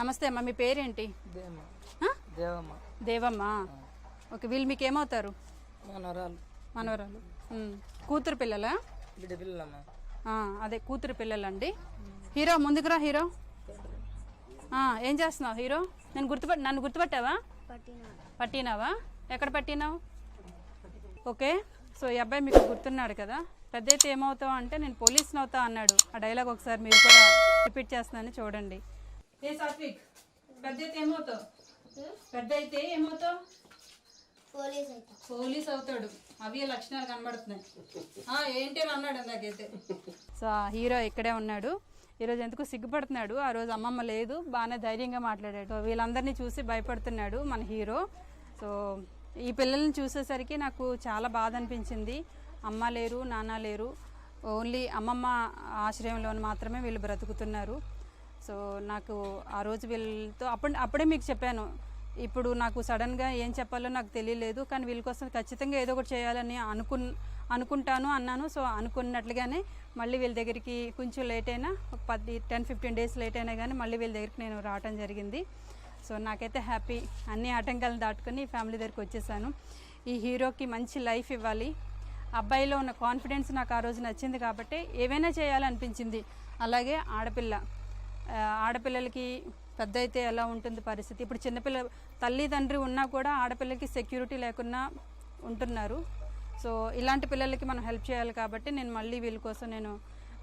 నమస్తే అమ్మ మీ పేరేంటి? దేవమ్మ. ఓకే వీళ్ళు మీకు ఏమవుతారు? మనవరాలు. కూతురు పిల్లలా? బిడ్డ పిల్లలమ్మ. ఆ, అదే కూతురు పిల్లలండి. హీరో ముందుకురా హీరో. ఏం చేస్తున్నావు హీరో? నేను గుర్తుపట్టి నన్ను గుర్తుపట్టావా? పట్టినావా? ఎక్కడ పట్టినావు? ఓకే సో ఈ అబ్బాయి మీకు గుర్తున్నాడు కదా. పెద్ద అయితే ఏమవుతావు అంటే నేను పోలీస్ని అవుతా అన్నాడు. ఆ డైలాగ్ ఒకసారి మీరు కూడా రిపీట్ చేస్తున్నాను చూడండి. ఏ సాత్విక్? పెద్ద అయితే ఏమవుతావు? పెద్ద అయితే ఏమవుతావు? పోలీస్ అయితే పోలీస్ అవుతాడు అవి లక్షణాలు కనబడుతున్నాయి. ఆ, ఏంటి అని అన్నాడు నాకైతే సో ఆ హీరో ఇక్కడే ఉన్నాడు. ఈరోజు ఎందుకు సిగ్గుపడుతున్నాడు? ఆ రోజు అమ్మమ్మ లేదు. బాగానే ధైర్యంగా మాట్లాడాడు. వీళ్ళందరినీ చూసి భయపడుతున్నాడు మన హీరో. సో ఈ పిల్లల్ని చూసేసరికి నాకు చాలా బాధ అనిపించింది. అమ్మ లేరు నాన్న లేరు. ఓన్లీ అమ్మమ్మ ఆశ్రయంలో మాత్రమే వీళ్ళు బ్రతుకుతున్నారు. సో నాకు ఆ రోజు వీళ్ళతో అప్పుడు అప్పుడే మీకు చెప్పాను. ఇప్పుడు నాకు సడన్గా ఏం చెప్పాలో నాకు తెలియలేదు కానీ వీళ్ళ కోసం ఖచ్చితంగా ఏదో ఒకటి చేయాలని అనుకు అనుకుంటాను అన్నాను. సో అనుకున్నట్లుగానే మళ్ళీ వీళ్ళ దగ్గరికి కొంచెం లేట్ అయినా ఒక పది టెన్ ఫిఫ్టీన్ డేస్ లేట్ అయినా కానీ మళ్ళీ వీళ్ళ దగ్గరికి నేను రావటం జరిగింది. సో నాకైతే హ్యాపీ అన్ని ఆటంకాలను దాటుకొని ఫ్యామిలీ దగ్గరికి వచ్చేసాను. ఈ హీరోకి మంచి లైఫ్ ఇవ్వాలి. అబ్బాయిలో ఉన్న కాన్ఫిడెన్స్ నాకు ఆ రోజు నచ్చింది కాబట్టి ఏవైనా చేయాలనిపించింది. అలాగే ఆడపిల్ల. ఆడపిల్లలకి పెద్ద అయితే ఎలా ఉంటుంది పరిస్థితి? ఇప్పుడు చిన్నపిల్ల తల్లి తండ్రి ఉన్నా కూడా ఆడపిల్లకి సెక్యూరిటీ లేకుండా ఉంటున్నారు. సో ఇలాంటి పిల్లలకి మనం హెల్ప్ చేయాలి కాబట్టి నేను మళ్ళీ వీళ్ళ కోసం నేను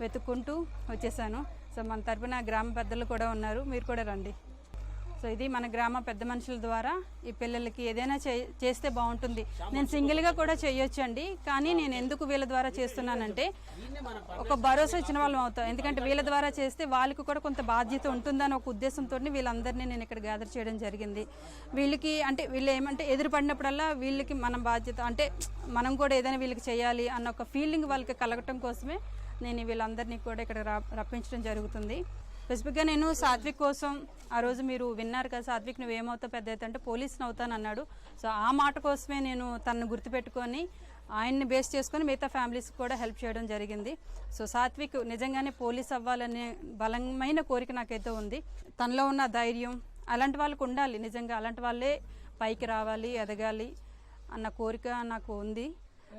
వెతుక్కుంటూ వచ్చేసాను. సో మన తరపున గ్రామ పెద్దలు కూడా ఉన్నారు. మీరు కూడా రండి. సో ఇది మన గ్రామ పెద్ద మనుషుల ద్వారా ఈ పిల్లలకి ఏదైనా చే చేస్తే బాగుంటుంది. నేను సింగిల్గా కూడా చేయొచ్చు అండి కానీ నేను ఎందుకు వీళ్ళ ద్వారా చేస్తున్నానంటే ఒక భరోసా ఇచ్చిన వాళ్ళం అవుతాం. ఎందుకంటే వీళ్ళ ద్వారా చేస్తే వాళ్ళకి కూడా కొంత బాధ్యత ఉంటుందని ఒక ఉద్దేశంతో వీళ్ళందరినీ నేను ఇక్కడ గ్యాదర్ చేయడం జరిగింది. వీళ్ళకి అంటే వీళ్ళు ఏమంటే ఎదురుపడినప్పుడల్లా వీళ్ళకి మనం బాధ్యత అంటే మనం కూడా ఏదైనా వీళ్ళకి చేయాలి అన్న ఒక ఫీలింగ్ వాళ్ళకి కలగటం కోసమే నేను వీళ్ళందరినీ కూడా ఇక్కడ రా రప్పించడం జరుగుతుంది. స్పెసిఫిక్గా నేను సాత్విక్ కోసం ఆ రోజు మీరు విన్నారు కదా సాత్విక్ నువ్వేమవుతావు పెద్ద అయితే అంటే పోలీస్ని అవుతాను అన్నాడు. సో ఆ మాట కోసమే నేను తనను గుర్తుపెట్టుకొని ఆయన్ని బేస్ చేసుకొని మిగతా ఫ్యామిలీస్ కూడా హెల్ప్ చేయడం జరిగింది. సో సాత్విక్ నిజంగానే పోలీస్ అవ్వాలనే బలమైన కోరిక నాకైతే ఉంది. తనలో ఉన్న ధైర్యం అలాంటి వాళ్ళకు ఉండాలి నిజంగా అలాంటి వాళ్ళే పైకి రావాలి ఎదగాలి అన్న కోరిక నాకు ఉంది.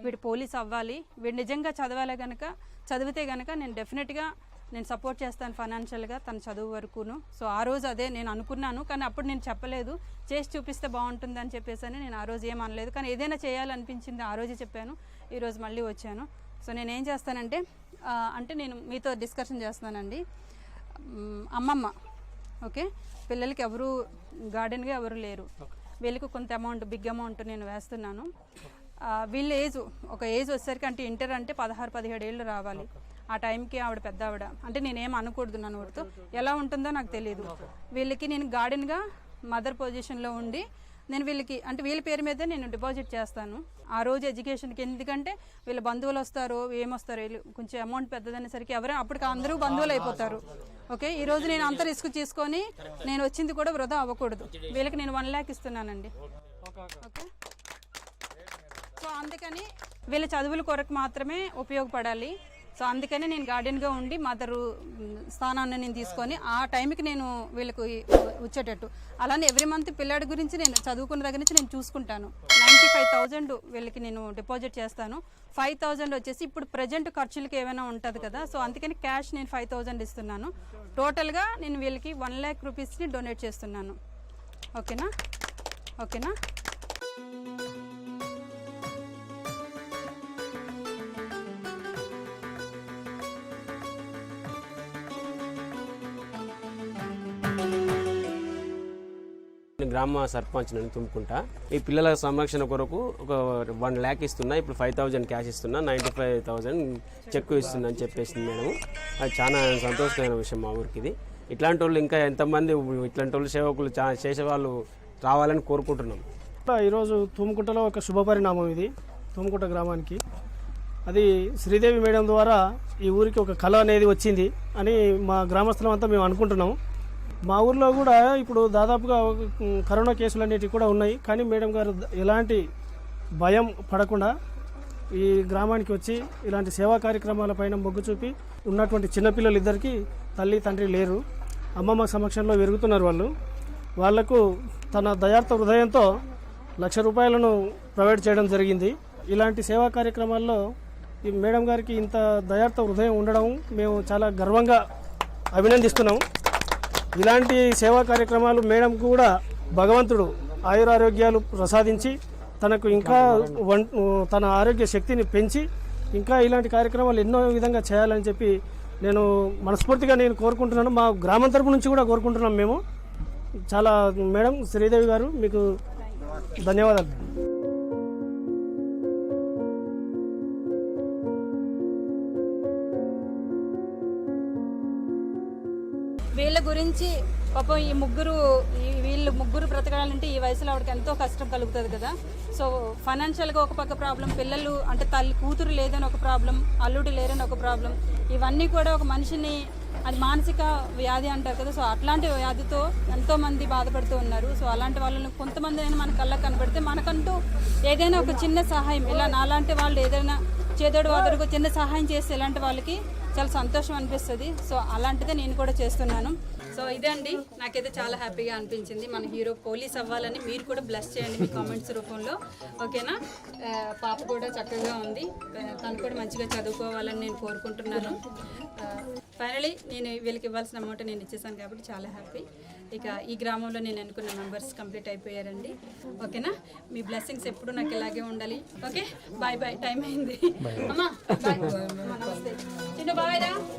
వీడు పోలీస్ అవ్వాలి వీడు నిజంగా చదవాలి కనుక చదివితే కనుక నేను డెఫినెట్గా నేను సపోర్ట్ చేస్తాను ఫైనాన్షియల్గా తన చదువు వరకును. సో ఆ రోజు అదే నేను అనుకున్నాను కానీ అప్పుడు నేను చెప్పలేదు. చేసి చూపిస్తే బాగుంటుంది అని చెప్పేసి అని నేను ఆ రోజు ఏం అనలేదు. కానీ ఏదైనా చేయాలనిపించింది ఆ రోజే చెప్పాను. ఈరోజు మళ్ళీ వచ్చాను. సో నేను ఏం చేస్తానంటే అంటే నేను మీతో డిస్కషన్ చేస్తున్నానండి. అమ్మమ్మ ఓకే? పిల్లలకి ఎవరు గార్డెన్గా ఎవరు లేరు. వీళ్ళకి కొంత అమౌంట్ బిగ్ అమౌంట్ నేను వేస్తున్నాను. వీళ్ళ ఏజ్ ఒక ఏజ్ వచ్చేసరికి అంటే ఇంటర్ అంటే పదహారు పదిహేడు ఏళ్ళు రావాలి. ఆ టైంకి ఆవిడ పెద్ద ఆవిడ అంటే నేనేం అనకూడదు నన్ను ఊరితో ఎలా ఉంటుందో నాకు తెలియదు వీళ్ళకి నేను గార్డెన్గా మదర్ పొజిషన్లో ఉండి నేను వీళ్ళకి అంటే వీళ్ళ పేరు మీద నేను డిపాజిట్ చేస్తాను. ఆ రోజు ఎడ్యుకేషన్కి ఎందుకంటే వీళ్ళ బంధువులు వస్తారు ఏమొస్తారు వీళ్ళు కొంచెం అమౌంట్ పెద్దదనేసరికి ఎవరు అప్పటికి అందరూ బంధువులు అయిపోతారు. ఓకే? ఈ రోజు నేను అంత రిస్క్ తీసుకొని నేను వచ్చింది కూడా వృధా అవ్వకూడదు. వీళ్ళకి నేను వన్ ల్యాక్ ఇస్తున్నానండి. ఓకే? సో అందుకని వీళ్ళ చదువుల కొరకు మాత్రమే ఉపయోగపడాలి. సో అందుకనే నేను గార్డెన్గా ఉండి మదరు స్థానాన్ని నేను తీసుకొని ఆ టైంకి నేను వీళ్ళకు వచ్చేటట్టు. అలానే ఎవ్రీ మంత్ పిల్లాడి గురించి నేను చదువుకున్న దగ్గర నుంచి నేను చూసుకుంటాను. నైంటీ ఫైవ్ థౌజండ్ వీళ్ళకి నేను డిపాజిట్ చేస్తాను. ఫైవ్ థౌజండ్ వచ్చేసి ఇప్పుడు ప్రజెంట్ ఖర్చులకి ఏమైనా ఉంటుంది కదా సో అందుకని క్యాష్ నేను ఫైవ్ థౌజండ్ ఇస్తున్నాను. టోటల్గా నేను వీళ్ళకి వన్ ల్యాక్ రూపీస్ని డొనేట్ చేస్తున్నాను. ఓకేనా? ఓకేనా? గ్రామ సర్పంచ్ నేను తుమ్ముకుంటా. ఈ పిల్లల సంరక్షణ కొరకు ఒక వన్ ల్యాక్ ఇస్తున్నా ఇప్పుడు ఫైవ్ థౌజండ్ క్యాష్ ఇస్తున్నా నైంటీ ఫైవ్ థౌజండ్ చెక్ ఇస్తున్నా అని చెప్పేసింది మేడం. అది చాలా సంతోషకరమైన విషయం మా ఊరికి ఇది ఇట్లాంటి వాళ్ళు ఇంకా ఎంతమంది ఇట్లాంటి వాళ్ళు సేవకులు చా చేసేవాళ్ళు రావాలని కోరుకుంటున్నాం. ఈరోజు తుమ్ముకుంటలో ఒక శుభపరిణామం ఇది తుమ్ముకుంట గ్రామానికి. అది శ్రీదేవి మేడం ద్వారా ఈ ఊరికి ఒక కళ అనేది వచ్చింది అని మా గ్రామస్తులం అంతా మేము అనుకుంటున్నాము. మా ఊర్లో కూడా ఇప్పుడు దాదాపుగా కరోనా కేసులు అనేటివి కూడా ఉన్నాయి. కానీ మేడం గారు ఎలాంటి భయం పడకుండా ఈ గ్రామానికి వచ్చి ఇలాంటి సేవా కార్యక్రమాలపైన మొగ్గు చూపి ఉన్నటువంటి చిన్నపిల్లలు ఇద్దరికి తల్లి తండ్రి లేరు. అమ్మమ్మ సమక్షంలో పెరుగుతున్నారు వాళ్ళు. వాళ్ళకు తన దయార్థ హృదయంతో లక్ష రూపాయలను ప్రొవైడ్ చేయడం జరిగింది. ఇలాంటి సేవా కార్యక్రమాల్లో ఈ మేడం గారికి ఇంత దయార్థ హృదయం ఉండడం మేము చాలా గర్వంగా అభినందిస్తున్నాము ఇలాంటి సేవా కార్యక్రమాలు మేడం కూడా భగవంతుడు ఆయురారోగ్యాలు ప్రసాదించి తనకు ఇంకా వన్ తన ఆరోగ్య శక్తిని పెంచి ఇంకా ఇలాంటి కార్యక్రమాలు ఎన్నో విధంగా చేయాలని చెప్పి నేను మనస్ఫూర్తిగా నేను కోరుకుంటున్నాను. మా గ్రామం తరపు నుంచి కూడా కోరుకుంటున్నాం మేము. చాలా మేడం శ్రీదేవి గారు మీకు ధన్యవాదాలు. వీళ్ళ గురించి పాపం ఈ ముగ్గురు ఈ వీళ్ళు ముగ్గురు బ్రతకాలంటే ఈ వయసులో ఆవిడకి ఎంతో కష్టం కలుగుతుంది కదా. సో ఫైనాన్షియల్గా ఒక పక్క ప్రాబ్లం పిల్లలు అంటే తల్లి కూతురు లేదని ఒక ప్రాబ్లం అల్లుడు లేరని ఒక ప్రాబ్లం ఇవన్నీ కూడా ఒక మనిషిని అది మానసిక వ్యాధి అంటారు కదా. సో అట్లాంటి వ్యాధితో ఎంతోమంది బాధపడుతూ ఉన్నారు. సో అలాంటి వాళ్ళని కొంతమంది అయినా మన కళ్ళకు కనబడితే మనకంటూ ఏదైనా ఒక చిన్న సహాయం ఇలా నాలాంటి వాళ్ళు ఏదైనా చేదోడు వాదోడుకు చిన్న సహాయం చేస్తే ఇలాంటి వాళ్ళకి చాలా సంతోషం అనిపిస్తుంది. సో అలాంటిదే నేను కూడా చేస్తున్నాను. సో ఇదే అండి. నాకైతే చాలా హ్యాపీగా అనిపించింది. మన హీరో పోలీస్ అవ్వాలని మీరు కూడా బ్లెస్ చేయండి మీ కామెంట్స్ రూపంలో. ఓకేనా? పాప కూడా చక్కగా ఉంది. తను కూడా మంచిగా చదువుకోవాలని నేను కోరుకుంటున్నాను. ఫైనలీ నేను వీళ్ళకి ఇవ్వాల్సిన అమౌంట్ నేను ఇచ్చేసాను కాబట్టి చాలా హ్యాపీ. ఇక ఈ గ్రామంలో నేను అనుకున్న మెంబర్స్ కంప్లీట్ అయిపోయారండి. ఓకేనా? మీ బ్లెస్సింగ్స్ ఎప్పుడు నాకు ఇలాగే ఉండాలి. ఓకే? Bye bye. టైం అయింది. అమ్మా బాయ్. నమస్తే. చిన్న బాయ్ రా.